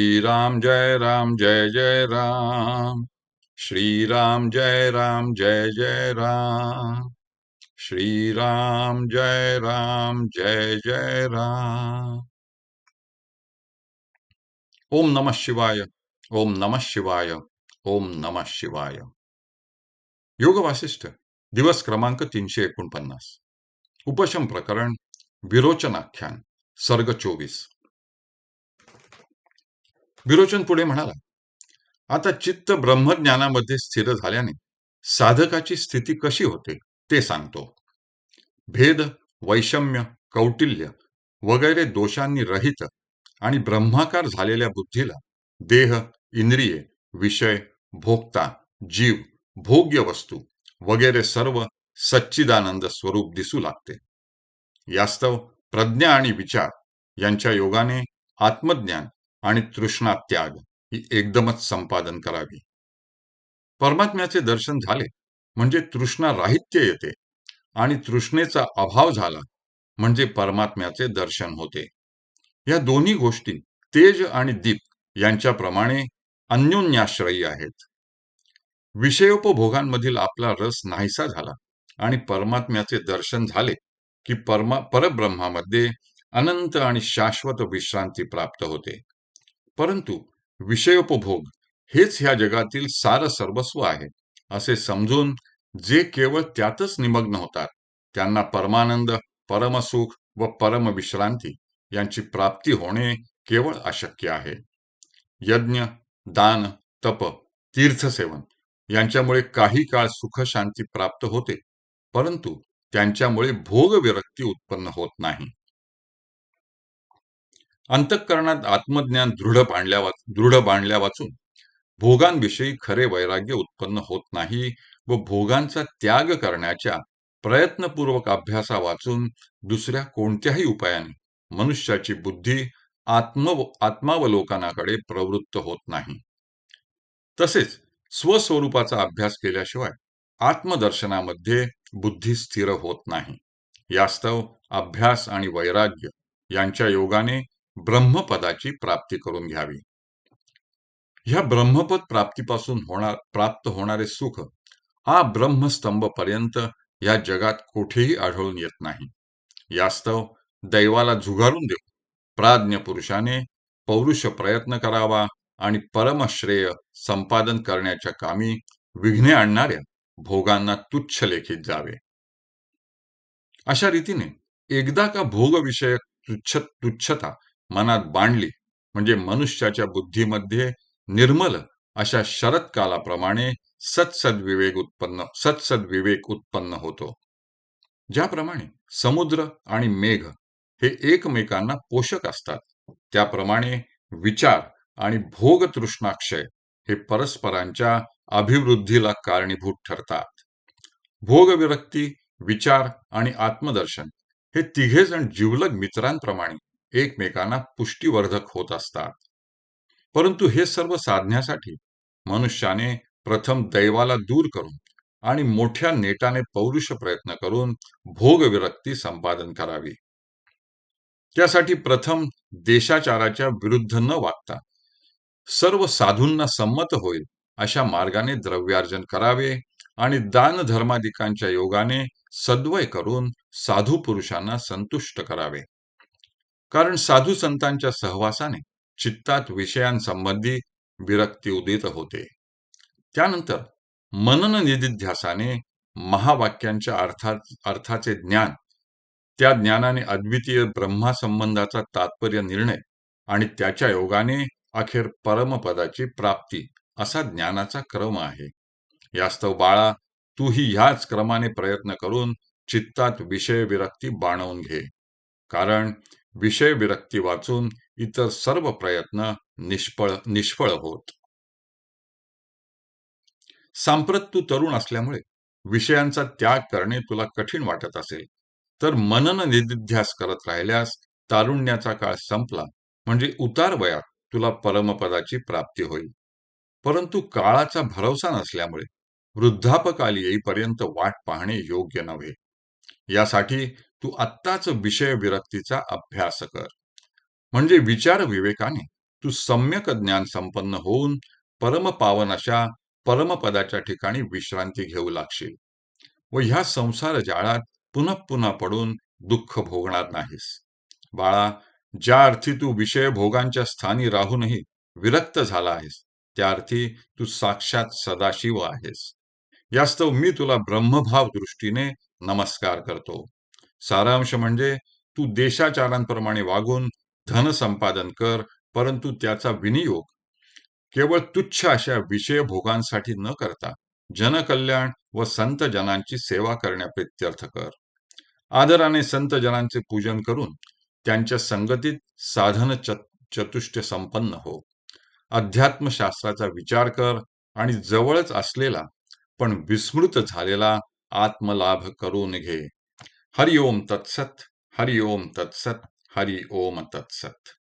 श्रीराम जय राम जय जय राम। श्रीराम जय राम जय जय राम। श्रीराम जय राम जय जय राम। ओम नमः शिवाय ओम नमः शिवाय ओम नमः शिवाय। योग वासिष्ठ दिवस क्रमांक तीनशे एकोणपन्नास। उपशम प्रकरण विरोचनाख्यान सर्ग चोवीस। विरोचन पुढे म्हणाला आता चित्त ब्रह्मज्ञानामध्ये स्थिर झाल्याने साधकाची स्थिती कशी होते ते सांगतो. भेद वैषम्य कौटिल्य वगैरे दोषांनी रहित आणि ब्रह्माकार झालेल्या बुद्धीला देह इंद्रिये विषय भोक्ता जीव भोग्य वस्तू वगैरे सर्व सच्चिदानंद स्वरूप दिसू लागते. यास्तव प्रज्ञा आणि विचार यांच्या योगाने आत्मज्ञान आणि तृष्णा त्याग ही एकदमच संपादन करावी. परमात्म्याचे दर्शन झाले म्हणजे तृष्णा राहित्य येते आणि तृष्णेचा अभाव झाला म्हणजे परमात्म्याचे दर्शन होते. या दोन्ही गोष्टी तेज आणि दीप यांच्याप्रमाणे अन्योन्याश्रयी आहेत. विषयोपभोगांमधील आपला रस नाहीसा झाला आणि परमात्म्याचे दर्शन झाले की परमा परब्रह्मामध्ये अनंत आणि शाश्वत विश्रांती प्राप्त होते. परंतु विषयोपभोग हेच ह्या जगातील सार सर्वस्व आहे. असे समजून जे केवळ त्यातच निमग्न होतात त्यांना परमानंद परमसुख व परमविश्रांती यांची प्राप्ती होणे केवळ अशक्य आहे. यज्ञ दान तप तीर्थसेवन यांच्यामुळे काही काळ सुखशांती प्राप्त होते परंतु त्यांच्यामुळे भोग विरक्ती उत्पन्न होत नाही. अंतःकरणात आत्मज्ञान दृढ बांधल्या दृढ बांधल्या वाचून भोगांविषयी खरे वैराग्य उत्पन्न होत नाही व भोगांचा त्याग करण्याच्या प्रयत्नपूर्वक अभ्यासा वाचून दुसऱ्या कोणत्याही उपायाने मनुष्याची बुद्धी आत्म आत्मावलोकनाकडे प्रवृत्त होत नाही. तसेच स्वस्वरूपाचा अभ्यास केल्याशिवाय आत्मदर्शनामध्ये बुद्धी स्थिर होत नाही. यास्तव अभ्यास आणि वैराग्य यांच्या योगाने ब्रह्मपदाची प्राप्ती करून घ्यावी. ह्या ब्रह्मपद प्राप्तीपासून होणार प्राप्त होणारे सुख हा ब्रह्मस्तंभ पर्यंत या जगात कुठेही आढळून येत नाही. यास्तव दैवाला झुगारून देऊ प्राज्ञ पुरुषाने पौरुष प्रयत्न करावा आणि परमश्रेय संपादन करण्याच्या कामी विघ्ने आणणाऱ्या भोगांना तुच्छ लेखित जावे. अशा रीतीने एकदा का भोगविषयक तुच्छ तुच्छता मनात बांधली. म्हणजे मनुष्याच्या बुद्धीमध्ये निर्मल अशा शरत्कालाप्रमाणे सत्सद्विवेक उत्पन्न सत्सद्विवेक उत्पन्न होतो. ज्याप्रमाणे समुद्र आणि मेघ हे एकमेकांना पोषक असतात. त्याप्रमाणे विचार आणि भोग तृष्णाक्षय हे परस्परांच्या अभिवृद्धीला कारणीभूत ठरतात. भोगविरक्ती विचार आणि आत्मदर्शन हे तिघे जण जिवलग मित्रांप्रमाणे एकमेकांना पुष्टीवर्धक होत असतात. परंतु हे सर्व साधण्यासाठी मनुष्याने प्रथम दैवाला दूर करून आणि मोठ्या नेटाने पौरुष प्रयत्न करून भोगविरक्ती संपादन करावी. त्यासाठी प्रथम देशाचाराच्या विरुद्ध न वागता सर्व साधूंना संमत होईल अशा मार्गाने द्रव्यार्जन करावे आणि दान धर्मादिकांच्या योगाने सद्वय करून साधू पुरुषांना संतुष्ट करावे. कारण साधू संतांच्या सहवासाने चित्तात विषयांसंबंधी विरक्ती उदित होते. त्यानंतर मनन निधिध्यासाने महावाक्यांच्या अर्थात अर्थाचे ज्ञान त्या ज्ञानाने अद्वितीय ब्रह्मासंबंधाचा तात्पर्य निर्णय आणि त्याच्या योगाने अखेर परमपदाची प्राप्ती असा ज्ञानाचा क्रम आहे. यास्तव बाळा तूही ह्याच क्रमाने प्रयत्न करून चित्तात विषय विरक्ती बाणवून घे. कारण विषय विरक्ती वाचून इतर सर्व प्रयत्न निष्फळ निष्फळ होत. सांप्रत तू तरुण असल्यामुळे विषयांचा त्याग करणे तुला कठीण वाटत असेल. तर मनन निधिध्यास करत राहिल्यास तारुण्याचा काळ संपला म्हणजे उतार वयात तुला परमपदाची प्राप्ती होईल. परंतु काळाचा भरवसा नसल्यामुळे वृद्धापकाली येईपर्यंत वाट पाहणे योग्य नव्हे. यासाठी तू आत्ताच विषय विरक्तीचा अभ्यास कर. म्हणजे विचार विवेकाने तू सम्यक ज्ञान संपन्न होऊन परमपावन अशा परमपदाच्या ठिकाणी विश्रांती घेऊ लागशील. व ह्या संसार जाळात पुन्हा पुन्हा पडून दुःख भोगणार नाहीस. बाळा ज्या अर्थी तू विषय भोगांच्या स्थानी राहूनही विरक्त झाला आहेस त्या अर्थी तू साक्षात सदाशिव आहेस. यास्तव मी तुला ब्रह्मभाव दृष्टीने नमस्कार करतो. सारांश म्हणजे तू देशाचारांप्रमाणे वागून धन संपादन कर परंतु त्याचा विनियोग केवळ तुच्छ अशा विषय भोगांसाठी न करता जनकल्याण व संत जनांची सेवा करण्याप्रित्यर्थ कर. आदराने संत जनांचे पूजन करून त्यांच्या संगतीत साधन चतुष्ट संपन्न हो. अध्यात्मशास्त्राचा विचार कर आणि जवळच असलेला पण विस्मृत झालेला आत्मलाभ करून घे. هر يوم تتست هر يوم تتست هر يوم تتست